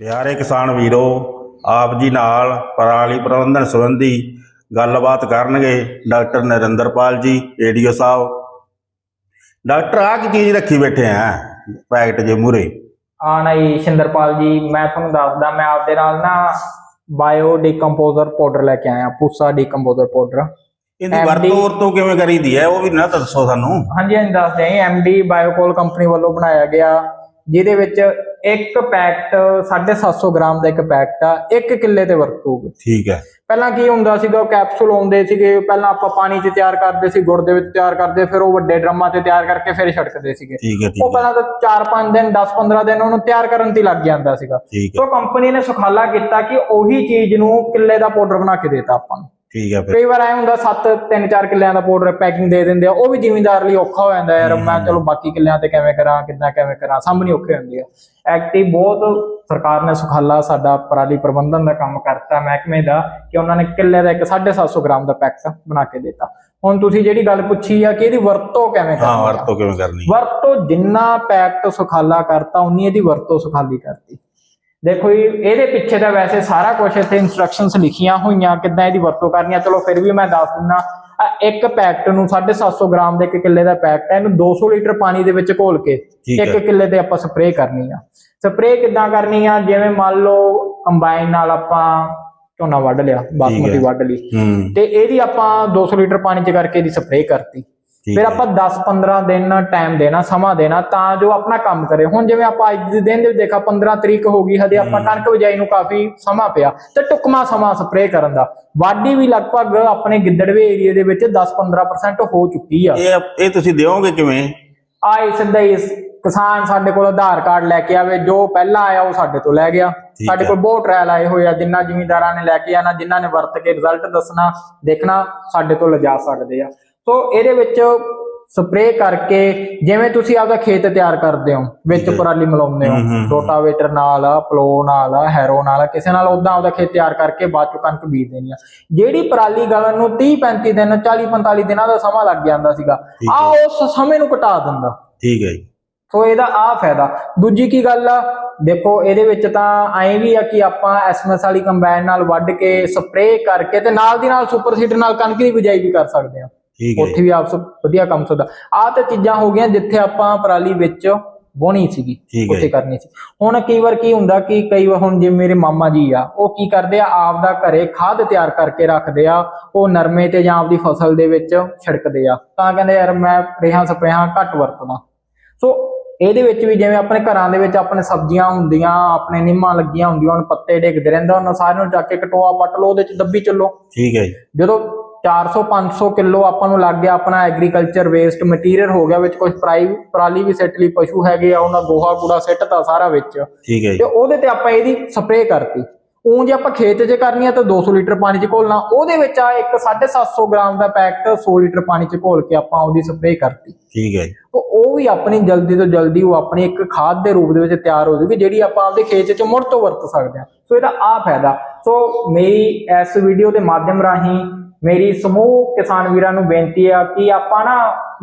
ਪਿਆਰੇ ਕਿਸਾਨ ਵੀਰੋ ਆਪ ਜੀ ਨਾਲ ਪਰਾਲੀ ਪ੍ਰਬੰਧਨ ਸੰਬੰਧੀ ਗੱਲਬਾਤ ਕਰਨਗੇ ਡਾਕਟਰ ਨਰਿੰਦਰਪਾਲ ਜੀ ਏਡੀਓ ਸਾਹਿਬ। ਡਾਕਟਰ ਆ ਕੀ ਚੀਜ਼ ਰੱਖੀ ਬੈਠੇ ਆ? ਪੈਕਟ ਜੇ ਮੂਰੇ ਆ ਨਹੀਂ ਸ਼ਿੰਦਰਪਾਲ ਜੀ ਮੈਂ ਤੁਹਾਨੂੰ ਦੱਸਦਾ ਮੈਂ ਆਪਦੇ ਨਾਲ ਨਾ ਬਾਇਓ ਡੀਕੰਪੋਜ਼ਰ ਪਾਊਡਰ ਲੈ ਕੇ ਆਇਆ ਪੂਸਾ ਡੀਕੰਪੋਜ਼ਰ ਪਾਊਡਰ। ਇਹਦੀ ਵਰਤੋਂ ਵਰਤੋਂ ਕਿਵੇਂ ਕਰੀਦੀ ਹੈ? ਉਹ ਵੀ ਨਾ ਦੱਸੋ ਸਾਨੂੰ। ਹਾਂਜੀ ਹਾਂਜੀ ਦੱਸਦੇ ਹਾਂ ਐਮਡੀ ਬਾਇਓਕੋਲ ਕੰਪਨੀ ਵੱਲੋਂ ਬਣਾਇਆ ਗਿਆ। ਜਿਹਦੇ ਵਿੱਚ ਇੱਕ ਪੈਕਟ 750 ਗ੍ਰਾਮ ਦਾ ਇੱਕ ਪੈਕਟ ਆ ਇੱਕ ਕਿੱਲੇ ਤੇ ਵਰਤੂਗਾ। ਠੀਕ ਹੈ। ਪਹਿਲਾਂ ਕੀ ਹੁੰਦਾ ਸੀਗਾ ਉਹ ਕੈਪਸੂਲ ਆਉਂਦੇ ਸੀਗੇ ਪਹਿਲਾਂ ਆਪਾਂ ਪਾਣੀ 'ਚ ਤਿਆਰ ਕਰਦੇ ਸੀ ਗੁੜ ਦੇ ਵਿੱਚ ਤਿਆਰ ਕਰਦੇ ਫਿਰ ਉਹ ਵੱਡੇ ਡਰਮਾਂ 'ਚ ਤਿਆਰ ਕਰਕੇ ਫਿਰ ਛਿੜਕਦੇ ਸੀਗੇ। ਉਹ ਪਹਿਲਾਂ ਤਾਂ 4-5 ਦਿਨ 10-15 ਦਿਨ ਉਹਨੂੰ ਤਿਆਰ ਕਰਨ ਤੇ ਲੱਗ ਜਾਂਦਾ ਸੀਗਾ। ਸੋ ਕੰਪਨੀ ਨੇ ਸੁਖਾਲਾ ਕੀਤਾ ਕਿ ਉਹੀ ਚੀਜ਼ ਨੂੰ ਕਿੱਲੇ ਦਾ ਪਾਊਡਰ ਬਣਾ ਕੇ ਦੇਤਾ ਆਪਾਂ ਨੂੰ। ਠੀਕ ਹੈ ਫਿਰ। ਕਈ ਵਾਰ ਐ ਹੁੰਦਾ 7 3 4 ਕਿੱਲਿਆਂ ਦਾ ਪਾਊਡਰ ਪੈਕਿੰਗ ਦੇ ਦਿੰਦੇ ਆ ਉਹ ਵੀ ਜ਼ਿਮੀਂਦਾਰ ਲਈ ਔਖਾ ਹੋ ਜਾਂਦਾ ਯਾਰ ਮੈਂ ਚਲੋ ਬਾਕੀ ਕਿੱਲਿਆਂ ਤੇ ਕਿਵੇਂ ਕਰਾਂ ਕਿੱਦਾਂ ਕਿਵੇਂ ਕਰਾਂ ਸਾਹਮਣੇ ਔਖੇ ਹੁੰਦੇ ਆ। ਐਕਟਿਵ ਬਹੁਤ ਸਰਕਾਰ ਨੇ ਸੁਖਾਲਾ ਸਾਡਾ ਪਰਾਲੀ ਪ੍ਰਬੰਧਨ ਦਾ ਕੰਮ ਕਰਤਾ ਮਹਿਕਮੇ ਦਾ ਕਿ ਉਹਨਾਂ ਨੇ ਕਿੱਲੇ ਦਾ ਇੱਕ 750 ਗ੍ਰਾਮ ਦਾ ਪੈਕਟ ਬਣਾ ਕੇ ਦਿੱਤਾ। ਹੁਣ ਤੁਸੀਂ ਜਿਹੜੀ ਗੱਲ ਪੁੱਛੀ ਆ ਕਿ ਇਹਦੀ ਵਰਤੋਂ ਕਿਵੇਂ ਹਾਂ ਕਰਨੀ ਆ? ਵਰਤੋਂ ਕਿਵੇਂ ਕਰਨੀ ਹੈ? ਵਰਤੋਂ ਜਿੰਨਾ ਪੈਕਟ ਸੁਖਾਲਾ ਕਰਤਾ ਉਨੀ ਇਹਦੀ ਵਰਤੋਂ ਸੁਖਾਲੀ ਕਰਤੀ। ਦੇਖੋ ਜੀ ਇਹਦੇ ਪਿੱਛੇ ਤਾਂ ਵੈਸੇ ਸਾਰਾ ਕੁਝ ਇੱਥੇ ਇਨਸਟਰਕਸ਼ਨਸ ਲਿਖੀਆਂ ਹੋਈਆਂ ਕਿੱਦਾਂ ਇਹਦੀ ਵਰਤੋਂ ਕਰਨੀ ਆ ਚਲੋ ਫਿਰ ਵੀ ਮੈਂ ਦੱਸ ਦਿੰਦਾ। ਇੱਕ ਪੈਕਟ ਨੂੰ 750 ਗ੍ਰਾਮ ਦੇ ਇੱਕ ਕਿੱਲੇ ਦਾ ਪੈਕਟ ਹੈ ਇਹਨੂੰ 200 ਲੀਟਰ ਪਾਣੀ ਦੇ ਵਿੱਚ ਘੋਲ ਕੇ ਇੱਕ ਕਿੱਲੇ ਤੇ ਆਪਾਂ ਸਪਰੇਅ ਕਰਨੀ ਆ। ਸਪਰੇਅ ਕਿੱਦਾਂ ਕਰਨੀ ਆ? ਜਿਵੇਂ ਮੰਨ ਲਓ ਕੰਬਾਈਨ ਨਾਲ ਆਪਾਂ ਝੋਨਾ ਵੱਢ ਲਿਆ ਬਾਸਮਤੀ। ਵੱਢ ਲਈ। ਤੇ ਇਹਦੀ ਆਪਾਂ 200 ਲੀਟਰ ਪਾਣੀ ਚ ਕਰਕੇ ਇਹਦੀ ਸਪਰੇਅ ਕਰਤੀ। ਫਿਰ ਆਪਾਂ 10-15 ਦਿਨ ਟਾਈਮ ਦੇਣਾ ਸਮਾਂ ਦੇਣਾ ਤਾਂ ਜੋ ਆਪਣਾ ਕੰਮ ਕਰੇ। ਹੁਣ ਜਿਵੇਂ ਆਪਾਂ ਅੱਜ ਦੇ ਦਿਨ ਦੇ ਦੇਖਾ 15 ਤਰੀਕ ਹੋ ਗਈ ਹਜੇ ਆਪਾਂ ਕਣਕ ਬਿਜਾਈ ਨੂੰ ਕਾਫੀ ਸਮਾਂ ਪਿਆ ਤੇ ਟੁਕਮਾ ਸਮਾਂ ਸਪਰੇਅ ਕਰਨ ਦਾ। ਵਾਢੀ ਵੀ ਲਗਭਗ ਆਪਣੇ ਗਿੱਦੜਵੇ ਏਰੀਆ ਦੇ ਵਿੱਚ 10-15% ਹੋ ਚੁੱਕੀ ਆ। ਇਹ ਇਹ ਤੁਸੀਂ ਦਿਓਗੇ ਕਿਵੇਂ? ਆਏ ਸਿੱਧਾ ਇਸ ਕਿਸਾਨ ਸਾਡੇ ਕੋਲ ਆਧਾਰ ਕਾਰਡ ਲੈ ਕੇ ਆਵੇ ਜੋ ਪਹਿਲਾਂ ਆਇਆ ਉਹ ਸਾਡੇ ਤੋਂ ਲੈ ਗਿਆ। ਸਾਡੇ। ਕੋਲ ਬਹੁਤ ਟ੍ਰਾਇਲ ਆਏ ਹੋਏ ਆ ਜਿੰਨਾ ਜ਼ਿਮੀਂਦਾਰਾਂ ਨੇ ਲੈ ਕੇ ਆਣਾ ਜਿਨ੍ਹਾਂ ਨੇ ਵਰਤ ਕੇ ਰਿਜ਼ਲਟ ਦੱਸਣਾ ਦੇਖਣਾ ਸਾਡੇ ਤੋਂ ਲਿਜਾ ਸਕਦੇ ਆ। ਸੋ ਇਹਦੇ ਵਿੱਚ ਸਪਰੇਅ ਕਰਕੇ ਜਿਵੇਂ ਤੁਸੀਂ ਆਪਦਾ ਖੇਤ ਤਿਆਰ ਕਰਦੇ ਹੋ ਵਿੱਚ। ਪਰਾਲੀ ਮਿਲਾਉਂਦੇ ਹੋ। ਰੋਟਾਵੇਟਰ ਨਾਲ ਪਲੋ ਨਾਲ ਹੈਰੋ ਨਾਲ ਕਿਸੇ ਨਾਲ ਉਦਾਂ ਆਪਦਾ ਖੇਤ ਤਿਆਰ ਕਰਕੇ ਬਾਅਦ ਚੋਂ ਕਣਕ ਬੀਜ ਦੇਣੀ ਆ ਜਿਹੜੀ ਪਰਾਲੀ ਗਲਣ ਨੂੰ 30 35 ਦਿਨ 40 45 ਦਿਨਾਂ ਦਾ ਸਮਾਂ ਲੱਗ ਜਾਂਦਾ ਸੀਗਾ ਆ। ਉਸ ਸਮੇਂ ਨੂੰ ਘਟਾ ਦਿੰਦਾ ਠੀਕ ਹੈ ਜੀ ਸੋ ਇਹਦਾ ਆ ਫਾਇਦਾ ਦੂਜੀ ਕੀ ਗੱਲ ਆ ਦੇਖੋ ਇਹਦੇ ਵਿੱਚ ਤਾਂ ਐਂ ਵੀ ਆ ਕਿ ਆਪਾਂ ਐਸਐਮਐਸ ਵਾਲੀ ਕੰਬਾਈਨ ਨਾਲ ਵੱਢ ਕੇ ਸਪਰੇਅ ਕਰਕੇ ਤੇ ਨਾਲ ਦੀ ਨਾਲ ਸੁਪਰ ਸੀਡਰ ਨਾਲ ਕਣਕ ਦੀ ਬਿਜਾਈ ਵੀ ਕਰ ਸਕਦੇ ਆ। ਉੱਥੇ ਵੀ ਆਪ ਸਭ ਵਧੀਆ ਕੰਮ ਸਕਦਾ ਆ ਤੇ ਚੀਜ਼ਾਂ ਹੋ ਗਈਆਂ ਜਿੱਥੇ ਆਪਾਂ ਪਰਾਲੀ ਵਿੱਚ ਬੋਣੀ ਸੀਗੀ ਉੱਥੇ ਜੀ। ਕਰਨੀ ਸੀ। ਹੁਣ ਕਈ ਵਾਰ ਕੀ ਹੁੰਦਾ ਕਿ ਕਈ ਵਾਰ ਹੁਣ ਜਿਵੇਂ ਮੇਰੇ ਮਾਮਾ ਜੀ ਆ ਉਹ ਕੀ ਕਰਦੇ ਆ ਆਪ ਦਾ ਘਰੇ ਖਾਦ ਤਿਆਰ ਕਰਕੇ ਰੱਖਦੇ ਆ ਉਹ ਨਰਮੇ ਤੇ ਜਾਂ ਆਪਦੀ ਫਸਲ ਦੇ ਵਿੱਚ ਛਿੜਕਦੇ ਆ। ਤਾਂ ਕਹਿੰਦੇ ਯਾਰ ਮੈਂ ਰੇਹਾਂ ਸਪਰੇਹਾਂ ਘੱਟ ਵਰਤਦਾ। ਸੋ ਇਹਦੇ ਵਿੱਚ ਵੀ ਜਿਵੇਂ ਆਪਣੇ ਘਰਾਂ ਦੇ ਵਿੱਚ ਆਪਣੇ ਸਬਜ਼ੀਆਂ ਹੁੰਦੀਆਂ ਆਪਣੇ ਨਿੰਮਾਂ ਲੱਗੀਆਂ ਹੁੰਦੀਆਂ ਉਹਨਾਂ ਪੱਤੇ ਡਿੱਗਦੇ ਰਹਿੰਦੇ ਉਹਨਾਂ ਸਾਰਿਆਂ ਨੂੰ ਚੱਕ ਕੇ ਕਟੋਆ ਪੱਟ ਲਓ ਉਹਦੇ ਚ ਦੱਬੀ ਚੱਲੋ। ਠੀਕ ਹੈ ਜੀ। ਜਦੋਂ 400 500 ਕਿਲੋ ਆਪਾਂ ਨੂੰ ਲੱਗ ਗਿਆ ਆਪਣਾ ਐਗਰੀਕਲਚਰ ਵੇਸਟ ਮਟੀਰੀਅਲ ਹੋ ਗਿਆ ਵਿੱਚ ਕੁਝ ਪ੍ਰਾਈ ਪਰਾਲੀ ਵੀ ਸਿੱਟ ਲਈ ਪਸ਼ੂ ਹੈਗੇ ਆ ਉਹਨਾਂ ਗੋਹਾ ਕੂੜਾ ਸਿੱਟਤਾ ਸਾਰਾ ਵਿੱਚ। ਠੀਕ ਹੈ ਜੀ। ਤੇ ਉਹਦੇ ਤੇ ਆਪਾਂ ਇਹਦੀ ਸਪਰੇਅ ਕਰਤੀ। ਊਂ ਜੇ ਆਪਾਂ ਖੇਤ 'ਚ ਕਰਨੀ ਆ ਤਾਂ 200 ਲੀਟਰ ਪਾਣੀ 'ਚ ਘੋਲਣਾ। ਉਹਦੇ ਵਿੱਚ ਆ ਇੱਕ 750 ਗ੍ਰਾਮ ਦਾ ਪੈਕਟ 100 ਲੀਟਰ ਪਾਣੀ 'ਚ ਘੋਲ ਕੇ ਆਪਾਂ ਉਹਦੀ ਸਪਰੇਅ ਕਰਤੀ। ਠੀਕ ਹੈ ਜੀ। ਉਹ ਉਹ ਵੀ ਆਪਣੀ ਜਲਦੀ ਤੋਂ ਜਲਦੀ ਉਹ ਆਪਣੀ ਇੱਕ ਖਾਦ ਦੇ ਰੂਪ ਦੇ ਵਿੱਚ ਤਿਆਰ ਹੋ ਜੂਗੀ ਜਿਹੜੀ ਆਪਾਂ ਆਪਦੇ ਖੇਤ 'ਚ ਮੁੜ ਤੋਂ ਵਰਤ ਸਕਦੇ ਹਾਂ ਸੋ ਇਹਦਾ ਆ ਫਾਇਦਾ। ਸੋ ਮੇਰੀ ਇਸ ਵੀਡੀਓ ਦੇ ਮਾਧਿਅਮ ਰਾਹੀਂ ਮੇਰੀ ਸਮੂਹ ਕਿਸਾਨ ਵੀਰਾਂ ਨੂੰ ਬੇਨਤੀ ਆ ਕਿ ਆਪਾਂ ਨਾ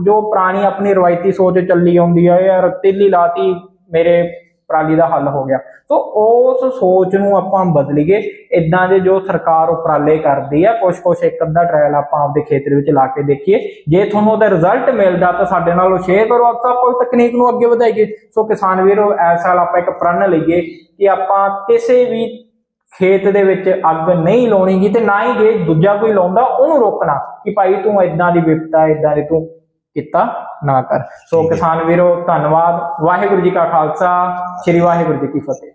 ਜੋ ਪੁਰਾਣੀ ਆਪਣੀ ਰਵਾਇਤੀ ਸੋਚ ਚੱਲੀ ਆਉਂਦੀ ਆ ਯਾਰ ਤੇਲੀ ਲਾਤੀ, ਮੇਰੇ ਪਰਾਲੀ ਦਾ ਹੱਲ ਹੋ ਗਿਆ। ਸੋ ਉਸ ਸੋਚ ਨੂੰ ਆਪਾਂ ਬਦਲੀਏ ਇਦਾਂ ਦੇ ਜੋ ਸਰਕਾਰ ਉਪਰਾਲੇ ਕਰਦੀ ਆ ਕੁਝ ਕੁਝ ਇੱਕ ਅੱਧਾ ਟ੍ਰਾਇਲ ਆਪਾਂ ਆਪਦੇ ਖੇਤਰ ਵਿੱਚ ਲਾ ਕੇ ਦੇਖੀਏ, ਜੇ ਤੁਹਾਨੂੰ ਉਹਦਾ ਰਿਜ਼ਲਟ ਮਿਲਦਾ ਤਾਂ ਸਾਡੇ ਨਾਲ ਉਹ ਸ਼ੇਅਰ ਕਰੋ, ਆਪਾਂ ਕੋਈ ਤਕਨੀਕ ਨੂੰ ਅੱਗੇ ਵਧਾਈਏ। ਸੋ ਕਿਸਾਨ ਵੀਰੋ, ਇਸ ਸਾਲ ਆਪਾਂ ਇੱਕ ਪ੍ਰਣ ਲਈਏ ਕਿ ਆਪਾਂ ਕਿਸੇ ਵੀ ਖੇਤ ਦੇ ਵਿੱਚ ਅੱਗ ਨਹੀਂ ਲਾਉਣੀਗੀ ਤੇ ਨਾ ਹੀ ਜੇ ਦੂਜਾ ਕੋਈ ਲਾਉਂਦਾ ਉਹਨੂੰ ਰੋਕਣਾ ਕਿ ਭਾਈ ਤੂੰ ਇਦਾਂ ਦੀ ਵਿਪਤਾ ਇਦਾਂ ਦੀ ਤੂੰ ਕੀਤਾ ਨਾ ਕਰ। ਸੋ। ਕਿਸਾਨ ਵੀਰੋ ਧੰਨਵਾਦ। ਵਾਹਿਗੁਰੂ ਜੀ ਕਾ ਖਾਲਸਾ ਸ੍ਰੀ ਵਾਹਿਗੁਰੂ ਜੀ ਕੀ ਫਤਿਹ।